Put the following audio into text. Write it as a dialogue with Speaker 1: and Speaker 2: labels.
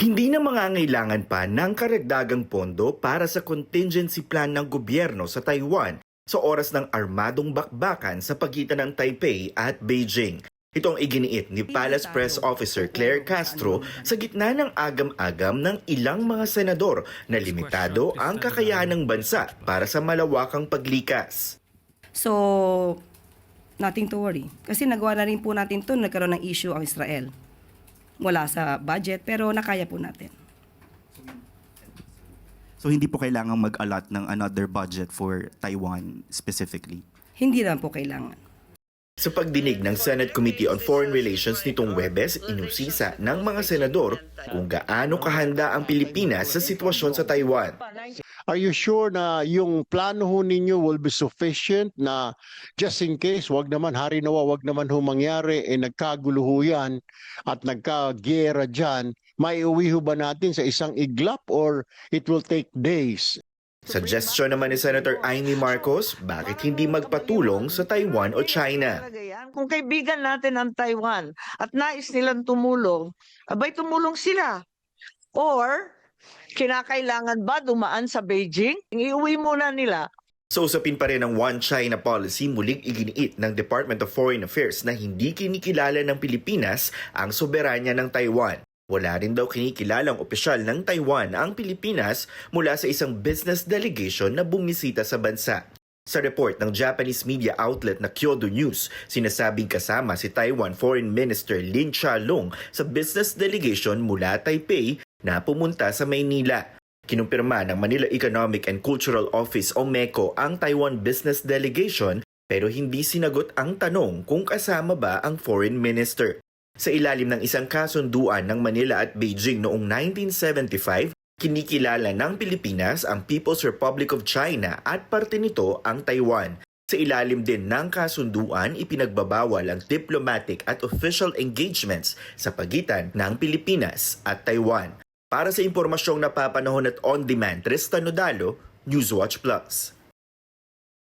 Speaker 1: Hindi na mangangailangan pa ng karagdagang pondo para sa contingency plan ng gobyerno sa Taiwan sa oras ng armadong bakbakan sa pagitan ng Taipei at Beijing. Ito ang iginiit ni Palace Press Officer Claire Castro sa gitna ng agam-agam ng ilang mga senador na limitado ang kakayahan ng bansa para sa malawakang paglikas.
Speaker 2: So, nothing to worry. Kasi nagawa na rin po natin to, nagkaroon ng issue ang Israel. Wala sa budget, pero nakaya po natin.
Speaker 3: So hindi po kailangang mag-allot ng another budget for Taiwan specifically.
Speaker 2: Hindi naman po kailangan.
Speaker 1: Sa pagdinig ng Senate Committee on Foreign Relations nitong Webes, inusisa ng mga senador kung gaano kahanda ang Pilipinas sa sitwasyon sa Taiwan.
Speaker 4: Are you sure na yung plano ho ninyo will be sufficient na just in case, wag naman hari nawa, wag naman ho mangyari, eh nagkagulo ho yan at nagkagera dyan, maiuwi ho ba natin sa isang iglap or it will take days?
Speaker 1: Suggestion naman ni Senator Amy Marcos, bakit hindi magpatulong sa Taiwan o China?
Speaker 5: Kung kaibigan natin ang Taiwan at nais nilang tumulong, abay tumulong sila. Or, kinakailangan ba dumaan sa Beijing? Iuwi muna nila
Speaker 1: Sa usapin pa rin ng One China policy, muling iginiit ng Department of Foreign Affairs na hindi kinikilala ng Pilipinas ang soberanya ng Taiwan. Wala rin daw kinikilalang opisyal ng Taiwan ang Pilipinas mula sa isang business delegation na bumisita sa bansa. Sa report ng Japanese media outlet na Kyodo News, sinasabing kasama si Taiwan Foreign Minister Lin Chia-lung sa business delegation mula Taipei na pumunta sa Maynila. Kinumpirma ng Manila Economic and Cultural Office o MECO ang Taiwan Business Delegation pero hindi sinagot ang tanong kung kasama ba ang foreign minister. Sa ilalim ng isang kasunduan ng Manila at Beijing noong 1975, kinikilala ng Pilipinas ang People's Republic of China at parte nito ang Taiwan. Sa ilalim din ng kasunduan, ipinagbabawal ang diplomatic at official engagements sa pagitan ng Pilipinas at Taiwan. Para sa impormasyong napapanahon at on-demand, Tristan Nodalo, Newswatch Plus.